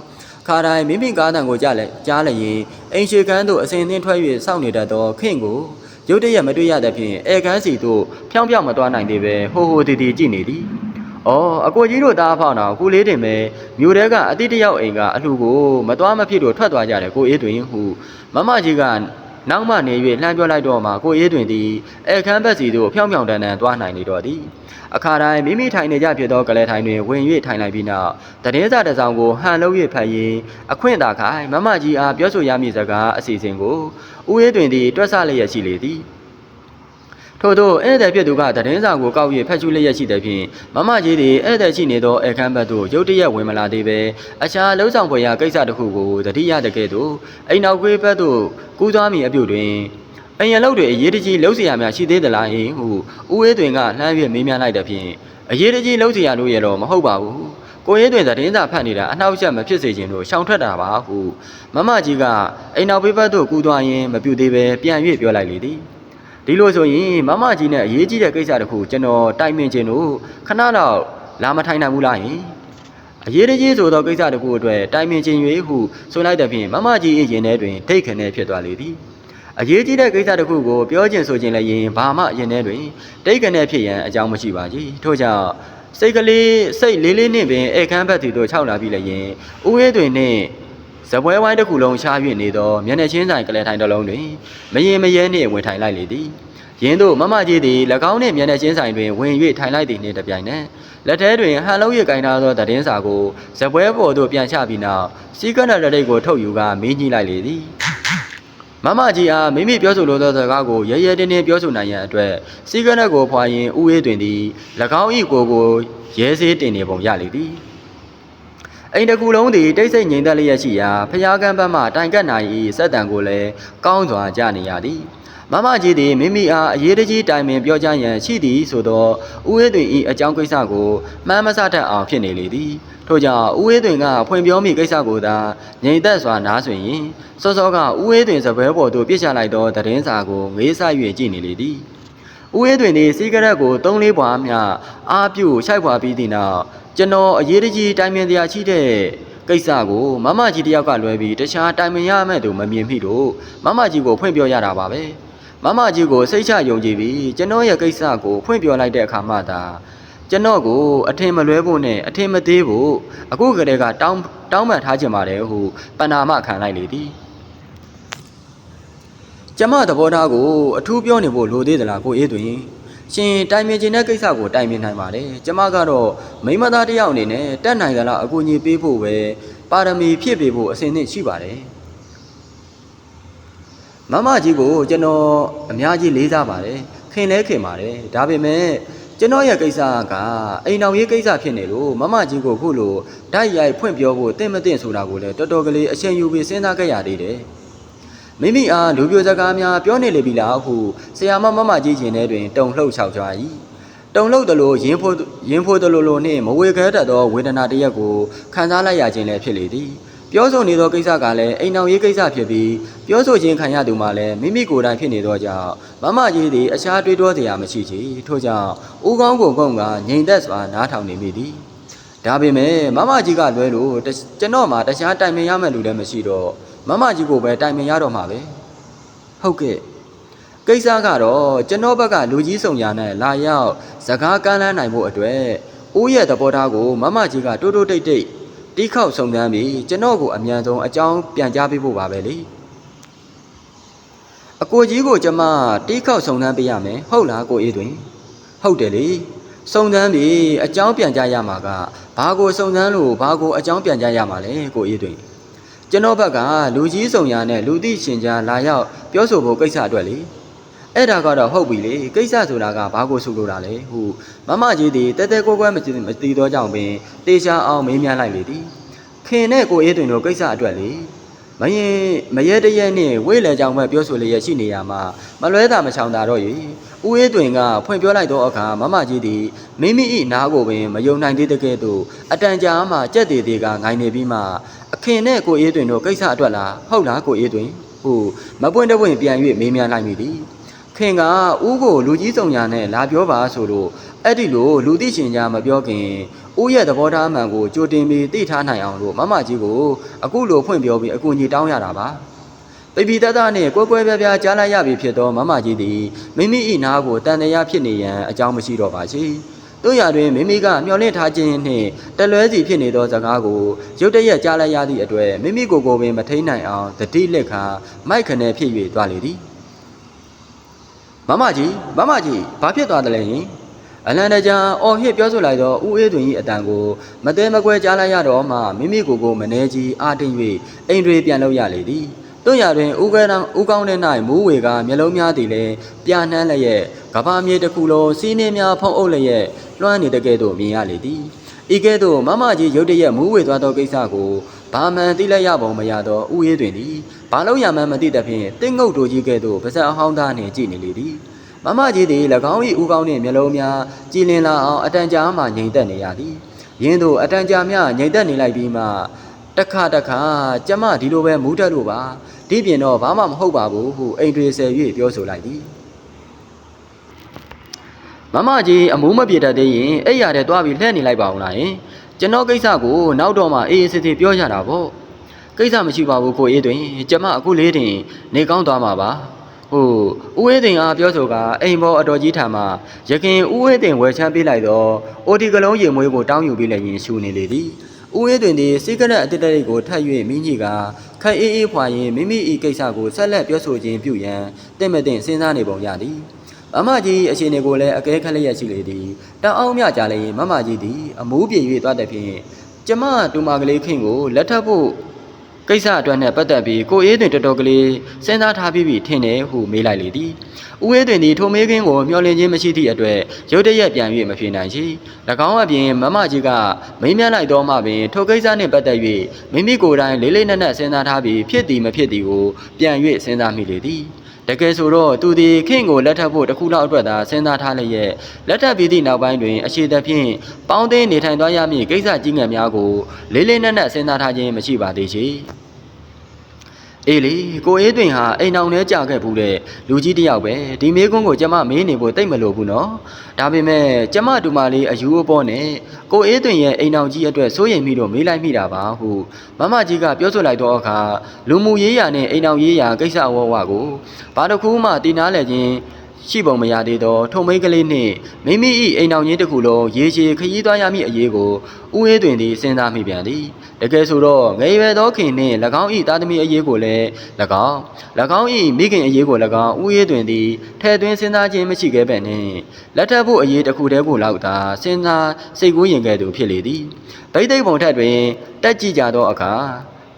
ခါတိုင်းမိမိကားတံကိုကြားလဲကြားလျင်အိမ်ရှိကန်းသို့အစဉ်သင်းထွက်၍စောင့်နေတတ်သောခင့်ကိုရုတ်တရက်မတွေ့ရတဲ့ဖြင့်အဲကန်းစီသို့ဖြောင်းပြောင်းမသွားနိုင်သေးပဲဟိုဟိုတီတီကြည့်နေသည်။ အော်အကိုကြီးတို့သားဖောင်းတော့ကိုလေးတင်ပဲမြို့ထဲကအတိတယောက်အိမ်ကအလှကိုမသွားမဖြစ်လို့ထွက်သွားကြတယ်ကိုအေးတွင်ဟုမမကြီးကနောက်မှနေ၍လှမ်းပြောလိုက်တော့မှကိုအေးတွင်သည်အဲခန်းဘက်စီသို့ဖြောင်းဖြောင်းတန်းတန်းသွားနိုင်နေတော့သည်။အခါတိုင်းမိမိထိုင်နေကြဖြစ်သောကလေးထိုင်တွင်ဝင်၍ထိုင်လိုက်ပြီးနောက်တည်င်းစာတစ်စောင်ကိုဟန်လုံး၍ဖတ်ရင်းအခွင့်သာခိုင်မမကြီးအားပြောဆိုရမည့်စကားအစီအစဉ်ကိုဦးအေးတွင်သည်တွက်ဆလျက်ရှိလေသည်။ ထို့သောဧည့်သည်ဖြစ်သူကသတင်းစာကိုကောက်၍ဖတ်ရှုလျက်ရှိသည်ဖြင့်မမကြီးသည်ဧည့်သည်ရှိနေသောအခန်းဘက်သို့ရုတ်တရက်ဝင်မလာသေးဘဲအခြားလုံးဆောင်ဖွယ်ရာကိစ္စတစ်ခုကိုသတိရတဲ့ကဲ့သို့အိမ်နောက်ကွေးဘက်သို့ကူးသွားမိအပြုတွင်အင်ရလောက်တွေအရေးတကြီးလုံးစရာများရှိသေးသလားဟင်ဟုဦးအေးတွင်ကလှမ်း၍မေးမြန်းလိုက်သည်ဖြင့်အရေးတကြီးလုံးစရာလို့ရတော့မဟုတ်ပါဘူးကိုရဲတွင်သတင်းစာဖတ်နေတာအနှောက်အယှက်မဖြစ်စေခြင်းလို့ရှောင်ထွက်တာပါဟုမမကြီးကအိမ်နောက်ဘေးဘက်သို့ကူးသွားရင်းမပြူသေးပဲပြန်၍ပြောလိုက်လေသည် ဒီလိုဆိုရင်မမကြီးနဲ့အရေးကြီးတဲ့ကိစ္စတစ်ခုကျွန်တော်တိုင်ပင်ခြင်းတို့ခဏတော့လာမထိုင်နိုင်ဘူးလားဟင်အရေးတကြီးဆိုသောကိစ္စတစ်ခုအတွက်တိုင်ပင်ခြင်း၍ဟုဆိုလိုက်တဲ့ဖြင့်မမကြီး၏ရင်ထဲတွင်ဒိတ်ခနဲဖြစ်သွားလေသည်အရေးကြီးတဲ့ကိစ္စတစ်ခုကိုပြောခြင်းဆိုခြင်းလည်းရင်ဘာမှရင်ထဲတွင်ဒိတ်ခနဲဖြစ်ရန်အကြောင်းမရှိပါကြီးထို့ကြောင့်စိတ်ကလေးစိတ်လေးလေးနှင့်ပင်ဧကန်းဘက်တီတို့ခြောက်လာပြီလည်းရင်ဥယေးတွင်နှင့် ဇပွဲဝိုင်းတစ်ခုလုံးရှား၍နေသောမျက်နှာချင်းဆိုင်ကလေးထိုင်တစ်လုံးတွင်မရင်မရဲနှင့်ဝင်ထိုင်လိုက်လေသည်ရယင်းတို့မမကြီးသည်၎င်းနှင့်မျက်နှာချင်းဆိုင်တွင်ဝင်၍ထိုင်လိုက်သည်နှင့်တပြိုင်နက်လက်ထဲတွင်ဟန်လုံး၍ကင်ထားသောသတင်းစာကိုဇပွဲပေါ်သို့ပြန်ချပြီးနောက်စီကနရရိတ်ကိုထုတ်ယူကာမင်းကြီးလိုက်လေသည်မမကြီးအားမိမိပြောဆိုလိုသောစကားကိုရဲရဲတင်းတင်းပြောဆိုနိုင်ရန်အတွက်စီကနက်ကိုဖွာရင်ဥအေးတွင်သည်၎င်း၏ကိုယ်ကိုရဲစေးတင်နေပုံရလေသည် အိမ်တစ်ခုလုံးသည်တိတ်ဆိတ်ငြိမ်သက်လျက်ရှိရာဖျားကန်းဘက်မှတိုင်ကတ်နိုင်၏စက်တံကိုလည်းကောင်းစွာကြနေရသည်မမကြီးသည်မိမိအားအရေးတကြီးတိုင်ပင်ပြောကြားရန်ရှိသည်ဆိုသောဦးအေးတွင်၏အကြောင်းကိစ္စကိုမှန်းမဆတတ်အောင်ဖြစ်နေလေသည်ထို့ကြောင့်ဦးအေးတွင်ကဖွင့်ပြောမိကိစ္စကိုသာငြိမ်သက်စွာနားဆွရင်စောစောကဦးအေးတွင်စပွဲပေါ်သို့ပြစ်ချလိုက်သောသတင်းစာကိုငေးဆ၍ကြည့်နေလေသည်ဦးအေးတွင်ဒီစီကရက်ကို၃လေးပွားမျှအားပြုရှိုက်ပွားပြီးသည့်နောက် ကျွန်တော်အရေးတကြီးတိုင်ပင်တရားရှိတဲ့ကိစ္စကိုမမကြီးတယောက်ကလွဲပြီးတခြားတိုင်ပင်ရမယ့်သူမမြင်မိလို့မမကြီးကိုဖွင့်ပြောရတာပါပဲမမကြီးကိုစိတ်ချယုံကြည်ပြီးကျွန်တော်ရဲ့ကိစ္စကိုဖွင့်ပြောလိုက်တဲ့အခါမှသာကျွန်တော်ကိုအထင်မလွဲဖို့နဲ့အထင်မသေးဖို့အခုကတည်းကတောင်းတောင်းပန်ထားခြင်းပါတယ်ဟုပဏာမခံလိုက်လေသည်ကျမသဘောထားကိုအထူးပြောနေဖို့လိုသေးသလားကိုအေးတွင် ရှင်တိုင်ပင်ခြင်းတဲ့ကိစ္စကိုတိုင်ပင်နိုင်ပါတယ်ကျမကတော့မိန်းမသားတစ်ယောက်အနေနဲ့တက်နိုင်ကြလားအကူအညီပေးဖို့ပဲပါရမီဖြည့်ပေးဖို့အစဉ်သင့်ရှိပါတယ်မမကြီးကိုကျွန်တော်အများကြီးလေးစားပါတယ်ခင်လဲခင်ပါတယ်ဒါပေမဲ့ကျွန်တော်ရဲ့ကိစ္စကအိမ်တော်ရေးကိစ္စဖြစ်နေလို့မမကြီးကိုခုလိုဓာတ်ရိုက်ဖွင့်ပြောဖို့တင့်မတင့်ဆိုတာကိုလည်းတော်တော်ကလေးအချိန်ယူပြီးစဉ်းစားခဲ့ရသေးတယ် မိမိအားလူပြိုစကားများပြောနေလေပြီလားဟုဆရာမမမကြီးခြင်းထဲတွင်တုံလှုပ်ချောက်ကြ၏တုံလှုပ်သလိုရင်ဖိုးရင်ဖိုးသလိုလိုနှင့်မဝေခဲတတ်သောဝေဒနာတစ်ရက်ကိုခံစားလိုက်ရခြင်းလည်းဖြစ်လေသည်ပြောဆိုနေသောကိစ္စကလည်းအိမ်အောင်ရေးကိစ္စဖြစ်ပြီးပြောဆိုခြင်းခံရသူမှလည်းမိမိကိုယ်တိုင်ဖြစ်နေသောကြောင့်မမကြီးသည်အခြားတွေးတောစရာမရှိချေထို့ကြောင့်ဦးကောင်းကိုကုန်းကငြိမ်သက်စွာနားထောင်နေမိသည်ဒါပေမဲ့မမကြီးကလွဲလို့တကျွန်တော်မှတခြားတိုင်ပင်ရမယ့်လူလည်းမရှိတော့ မမကြီးကိုပဲတိုင်ပင်ရတော့မှာပဲဟုတ်ကဲ့ကိစ္စကတော့ကျွန်တော်ဘက်ကလူကြီးဆောင်ရနဲ့လာရောက်စကားကမ်းလှမ်းနိုင်ဖို့အတွက်ဦးရဲ့သဘောထားကိုမမကြီးကတိုးတိုးတိတ်တိတ်တီးခေါက်ဆောင်တမ်းပြီးကျွန်တော်ကိုအမြန်ဆုံးအကြောင်းပြန်ကြားပေးဖို့ပါပဲလေအကိုကြီးကိုကျွန်မတီးခေါက်ဆောင်တမ်းပေးရမယ်ဟုတ်လားကိုအေးတွင်ဟုတ်တယ်လေစုံစမ်းပြီးအကြောင်းပြန်ကြားရမှာကဘာကိုစုံစမ်းလို့ဘာကိုအကြောင်းပြန်ကြားရမှာလဲကိုအေးတွေ ကျွန်တော်ဘက်ကလူကြီးစုံရနဲ့လူသိရှင်ကြားလာရောက်ပြောဆိုဖို့ကိစ္စအတွက်လေအဲ့ဒါကတော့ဟုတ်ပြီလေကိစ္စဆိုတာကဘာကိုဆိုလိုတာလဲဟုမမကြီးသည်တဲတဲကွဲကွဲမသိမသိတော့ကြောင့်ပင်တေချာအောင်မေးမြန်းလိုက်လေသည်ခင်နဲ့ကိုအေးတွင်တို့ကိစ္စအတွက်လေ မရင်မရဲတရဲနဲ့ဝေးလေကြောင်မှပြောဆိုလျက်ရှိနေရမှာမလွဲတာမချောင်တာတော့ရေဦးအေးတွင်ကဖွင့်ပြောလိုက်သောအခါမမကြီးသည်မိမိ၏နားကိုပင်မယုံနိုင်သေးတဲ့ကဲ့သို့အတန်ကြာမှကြက်သေးသေးကငိုင်းနေပြီးမှအခင်နဲ့ကိုအေးတွင်တို့ကိစ္စအတွက်လားဟုတ်လားကိုအေးတွင်ဟုမပွင့်တပွင့်ပြန်၍မေးမြန်းလိုက်မိသည်ခင်ကဦးကိုလူကြီးဆောင်ညာနဲ့လာပြောပါဆိုလို့အဲ့ဒီလိုလူသိရှင်ကြားမပြောခင် ဦးရဲ့သဘောထားမှန်ကိုကြိုတင်ပြီးသိထားနိုင်အောင်လို့မမကြီးကိုအခုလိုဖွင့်ပြောပြီးအကူအညီတောင်းရတာပါပိပိတတနှင့်ကွဲကွဲပြားပြားကြားလိုက်ရပြီဖြစ်သောမမကြီးသည်မိမိ၏နားကိုတန်တရားဖြစ်နေရန်အကြောင်းမရှိတော့ပါရှိတို့ရတွင်မိမိကမျောလင့်ထားခြင်းနှင့်တလွဲစီဖြစ်နေသောစကားကိုရုတ်တရက်ကြားလိုက်ရသည့်အတွက်မိမိကိုယ်ကိုယ်ပင်မထိန်နိုင်အောင်တတိလက်ခါမိုက်ခနဲဖြစ်၍သွားလေသည်မမကြီးမမကြီးဘာဖြစ်သွားတယ်လဲယင် အလန်တကြံအော်ဟစ်ပြောဆိုလိုက်တော့ဦးအေးတွင်၏အတန်ကိုမသေးမကွဲကြားလိုက်ရတော့မှမိမိကိုယ်ကိုမနှဲကြီးအားတင်း၍အိမ်တွေပြန်လို့ရလေသည်တို့ရတွင်ဦးကဲတော်ဦးကောင်းတဲ့၌မူးဝေကမျက်လုံးများသည်လည်းပြာနှမ်းလျက်ကဘာမြေတစ်ခုလုံးစီးနှင်းများဖုံးအုပ်လျက်လွှမ်းနေတဲ့ကဲ့သို့မြင်ရလေသည်ဤကဲ့သို့မမကြီးရုတ်တရက်မူးဝေသွားသောကိစ္စကိုဘာမှန်သိလိုက်ရပုံမရသောဦးအေးတွင်သည်ဘာလို့ရမှန်းမသိသဖြင့်တင်းငုတ်တို့ကြီးကဲ့သို့ပါဇက်အဟောင်းသားနှင့်ကြည်နေလေသည် မမကြီးသည်၎င်း၏ဦးကောင်းနှင့်မျက်လုံးများကြည်လင်လာအောင်အတန်ကြာမှငြိမ်သက်နေရသည်ယင်းတို့အတန်ကြာမြငြိမ်သက်နေလိုက်ပြီးမှတစ်ခါတစ်ခါကျမဒီလိုပဲမူးတက်လို့ပါဒီပြင်တော့ဘာမှမဟုတ်ပါဘူးဟုအိမ်တွေဆယ်၍ပြောဆိုလိုက်သည်မမကြီးအမိုးမပြေတတ်သေးရင်အဲ့ရတဲ့တွားပြီးလှည့်နေလိုက်ပါအောင်လားယင်ကျွန်တော်ကိစ္စကိုနောက်တော့မှအေးအေးဆေးဆေးပြောကြတာပေါ့ကိစ္စမရှိပါဘူးကိုအေးတွင် ကျမအခုလေးတင်နေကောင်းသွားမှာပါ ဟိုဦးဝေးတင်အားပြောဆိုကအိမ်ဘော်အတော်ကြီးထံမှရခင်ဦးဝေးတင်ဝယ်ချမ်းပေးလိုက်တော့အိုဒီကလုံးရေမွေးကိုတောင်းယူပေးလိုက်ရင်ရှူနေလေသည်ဦးဝေးတင်သည်စီကရက်အတစ်တိတ်ကိုထပ်၍မိကြီးကခိုင်အေးအေးဖွာရင်မိမိ၏ကိစ္စကိုဆက်လက်ပြောဆိုခြင်းပြုရန်တင့်မတင်စဉ်းစားနေပုံရသည်မမမကြီးအရှင်တွေကိုလည်းအကဲခက်လျက်ရှိလေသည်တန်အောင်မြကြလည်းမမကြီးသည်အမိုးပြေ၍သွားတဲ့ဖြင့်ကျမတူမကလေးခင်ကိုလက်ထပ်ဖို့ ကိစ္စအတွက်နဲ့ပတ်သက်ပြီးကိုအေးတွင်တော်တော်ကလေးစဉ်းစားထားပြီးပြီထင်တယ်ဟုမေးလိုက်လေသည်ဦးအေးတွင်သည်ထိုမေးခင်းကိုမျှော်လင့်ခြင်းမရှိသည့်အတွက်ရုတ်တရက်ပြန်၍မဖြေနိုင်ရှိ၎င်းအပြင်မမကြီးကမိမ့်မြလိုက်တော့မှပင်ထိုကိစ္စနှင့်ပတ်သက်၍မိမိကိုယ်တိုင်လေးလေးနက်နက်စဉ်းစားထားပြီးဖြစ်သည်မဖြစ်သည်ကိုပြန်၍စဉ်းစားမိလေသည် တကယ်ဆိုတော့သူဒီခင်ကိုလက်ထပ်ဖို့တစ်ခုလောက်အတွက်သာစဉ်းစားထားလျက်လက်ထပ်ပြီးသည့်နောက်ပိုင်းတွင်အရှိသဖြင့်ပေါင်းသိနေထိုင်သွားရမည့်ကိစ္စကြီးငယ်များကိုလေးလေးနက်နက်စဉ်းစားထားခြင်းမရှိပါသေးချေ အေးလေကိုအေးတွင်ဟာအိမ်အောင်ထဲကြာခဲ့ဘူးတဲ့လူကြီးတစ်ယောက်ပဲဒီမေးခွန်းကိုကျမမေးနေဖို့တိတ်မလို့ဘူးနော်ဒါပေမဲ့ကျမတူမလေးအယူအပေါ်နဲ့ကိုအေးတွင်ရဲ့အိမ်အောင်ကြီးအတွက်စိုးရိမ်မိတော့မေးလိုက်မိတာပါဟုမမကြီးကပြောဆိုလိုက်တော့အခါလူမှုရေးရာနဲ့အိမ်အောင်ရေးရာကိစ္စအဝဝကိုဘာတစ်ခုမှတည်နာလဲခြင်း ရှိပုံမရသေးသောထုံမိတ်ကလေးနှင့်မိမိ၏အိမ်အောင်ကြီးတစ်ခုလုံးရေရှည်ခရီးသွားရမည့်အရေးကိုဥအေးတွင်သည်စဉ်းစားမိပြန်သည်တကယ်ဆိုတော့ငယ်ရွယ်သောခင်နှင့်၎င်း၏သားသမီးအရေးကိုလည်း၎င်း၎င်း၏မိခင်အရေးကို၎င်းဥအေးတွင်သည်ထဲ့သွင်းစဉ်းစားခြင်းမရှိခဲ့ပဲ့နှင့်လက်ထပ်ဖို့အရေးတစ်ခုတည်းကိုလောက်သာစဉ်းစားစိတ်ကူးရင်ကဲ့သို့ဖြစ်လေသည်ဗိသိက်ပုံထက်တွင်တက်ကြည့်ကြသောအခါ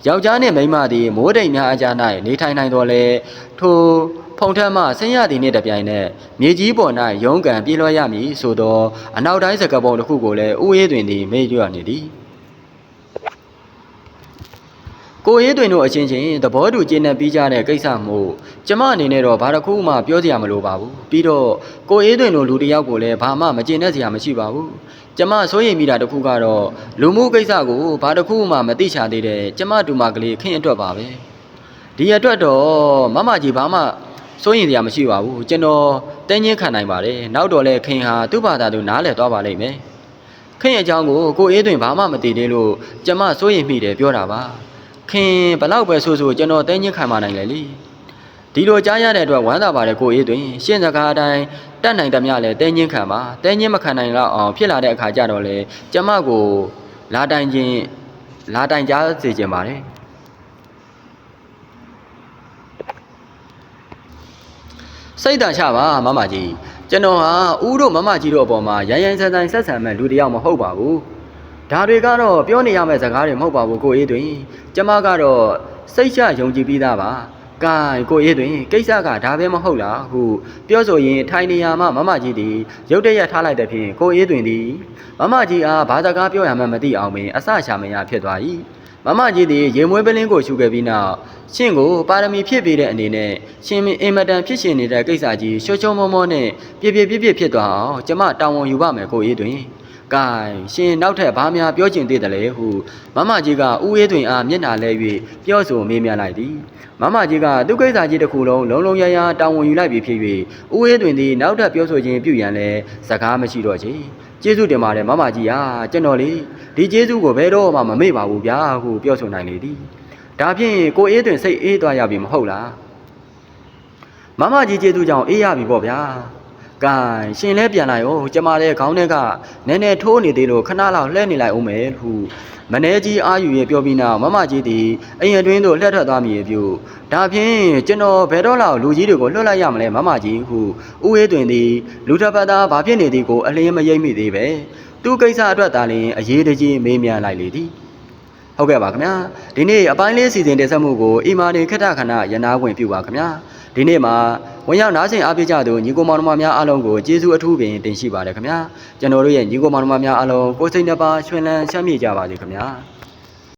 ယောက်ျားနှင့်မိန်းမသည်မိုးတိမ်များအကြား၌နေထိုင်နိုင်တော်လဲထိုဖုန်ထက်မှဆင်းရသည်နှင့်တပြိုင်နက်မြေကြီးပေါ်၌ရုံးကန်ပြေးလွှဲရမည်ဆိုသောအနောက်တိုင်းစကားပုံတစ်ခုကိုလည်းဥရေးတွင်သည်မေ့လျော့နေသည် ကိုရေးတွင်တို့အချင်းချင်းသဘောတူကျေနပ်ပြီးကြတဲ့ကိစ္စမို့ကျမအနေနဲ့တော့ဘာတစ်ခုမှပြောစရာမလိုပါဘူးပြီးတော့ကိုရေးတွင်တို့လူတစ်ယောက်ကိုလည်းဘာမှမကျေနပ်စရာမရှိပါဘူးကျမစိုးရိမ်မိတာတစ်ခုကတော့လူမှုကိစ္စကိုဘာတစ်ခုမှမသိချသေးတဲ့ကျမတူမကလေးခင်အတွက်ပါပဲဒီအတွက်တော့မမကြီးဘာမှစိုးရင်စရာမရှိပါဘူးကျွန်တော်တင်းချင်းခံနိုင်ပါတယ်နောက်တော့လဲခင်ဟာသူ့ဘာသာသူနားလည်သွားပါလိမ့်မယ်ခင်အကြောင်းကိုကိုအေးတွင်ဘာမှမသိသေးလို့ကျမစိုးရင်မိတယ်ပြောတာပါ ခင်ဘလောက်ပဲဆိုဆိုကျွန်တော်တင်းချင်းခံပါနိုင်လေလीဒီလိုကြားရတဲ့အတွက်ဝမ်းသာပါတယ်ကိုအေးတွင်ရှင်းစကားအတိုင်းတတ်နိုင်သမျှလဲတင်းချင်းခံပါတင်းချင်းမခံနိုင်တော့အောင်ဖြစ်လာတဲ့အခါကျတော့လေကျမကိုလာတိုင်ခြင်းလာတိုင်ကြားစေခြင်းပါတယ်စိတ်တန်ချပါမမကြီးကျွန်တော်ဟာဦးတို့မမကြီးတို့အပေါ်မှာရိုင်းရိုင်းဆန်းဆန်းဆက်ဆံမဲ့လူတစ်ယောက်မဟုတ်ပါဘူး ဒါတွေကတော့ပြောနေရမယ့်စကားတွေမဟုတ်ပါဘူးကိုအေးတွင်ကျမကတော့စိတ်ချယုံကြည်ပြီးသားပါကဲကိုအေးတွင်ကိစ္စကဒါပဲမဟုတ်လားဟုပြောဆိုရင်ထိုင်နေရမှမမကြီးသည်ရုတ်တရက်ထားလိုက်တဲ့ဖြင့်ကိုအေးတွင်သည်မမကြီးအားဘာစကားပြောရမှန်းမသိအောင်ပင်အဆရှာမရဖြစ်သွား၏မမကြီးသည်ရေမွေးပလင်းကိုရှုခဲ့ပြီးနောက်ရှင့်ကိုပါရမီဖြည့်ပေးတဲ့အနေနဲ့ရှင်မင်းအင်မတန်ဖြစ်ရှင်နေတဲ့ကိစ္စကြီးရှောချောမောမောနဲ့ပြပြပြပြဖြစ်သွားအောင်ကျမတောင်းဝန်ယူပါမယ်ကိုအေးတွင် ကဲရှင်နောက်ထပ်ဘာများပြောချင်သေးတယ်လဲဟုမမကြီးကဥအေးတွင်အားမျက်နှာလဲ၍ပြောဆိုမေးမြန်းလိုက်သည်မမကြီးကသူကိစ္စကြီးတစ်ခုလုံးလုံးလုံးရရတောင်းဝန်ယူလိုက်ပြီဖြစ်၍ဥအေးတွင်သည်နောက်ထပ်ပြောဆိုခြင်းပြုရန်လဲစကားမရှိတော့ချေကျေးဇူးတင်ပါတယ်မမကြီးဟာကျွန်တော်လေဒီကျေးဇူးကိုဘယ်တော့မှမမေ့ပါဘူးဗျာဟုပြောဆိုနိုင်လေသည်ဒါဖြင့်ကိုအေးတွင်စိတ်အေးသွားရပြီမဟုတ်လားမမကြီးကျေးဇူးကြောင့်အေးရပြီပေါ့ဗျာ ကဲရှင်လဲပြန်လာရောကျမလည်းခေါင်းထဲကနည်းနည်းထိုးနေသေးလို့ခဏလောက်လှည့်နေလိုက်အောင်မယ်ဟုမနေကြီးအာယူရဲ့ပြောပြီးနောက်မမကြီးသည်အိမ်အတွင်းသို့လှည့်ထွက်သွားမည်ပြုဒါဖြင့်ကျွန်တော်ဘယ်တော့လောက်လူကြီးတွေကိုလွှတ်လိုက်ရမလဲမမကြီးဟုဥဝေးတွင်သည်လူတစ်ပတ်သားဘာဖြစ်နေသည်ကိုအလင်းမရိပ်မိသေးပဲသူကိစ္စအတွက်သာလျှင်အရေးတကြီးမေးမြန်းလိုက်လေသည်ဟုတ်ကဲ့ပါခင်ဗျာဒီနေ့အပိုင်းလေးစီစဉ်တင်ဆက်မှုကိုအီမာနေခက်ထခဏရနာဝင်ပြုပါခင်ဗျာဒီနေ့မှာ ဝင်ရောက်နားဆင်အားပေးကြသူညီကိုမောင်နှမများအားလုံးကိုကျေးဇူးအထူးပင်တင်ရှိပါတယ်ခင်ဗျာကျွန်တော်တို့ရဲ့ညီကိုမောင်နှမများအားလုံးကိုယ်စိတ်နှပါရွှင်လန်းချမ်းမြေ့ကြပါစေခင်ဗျာ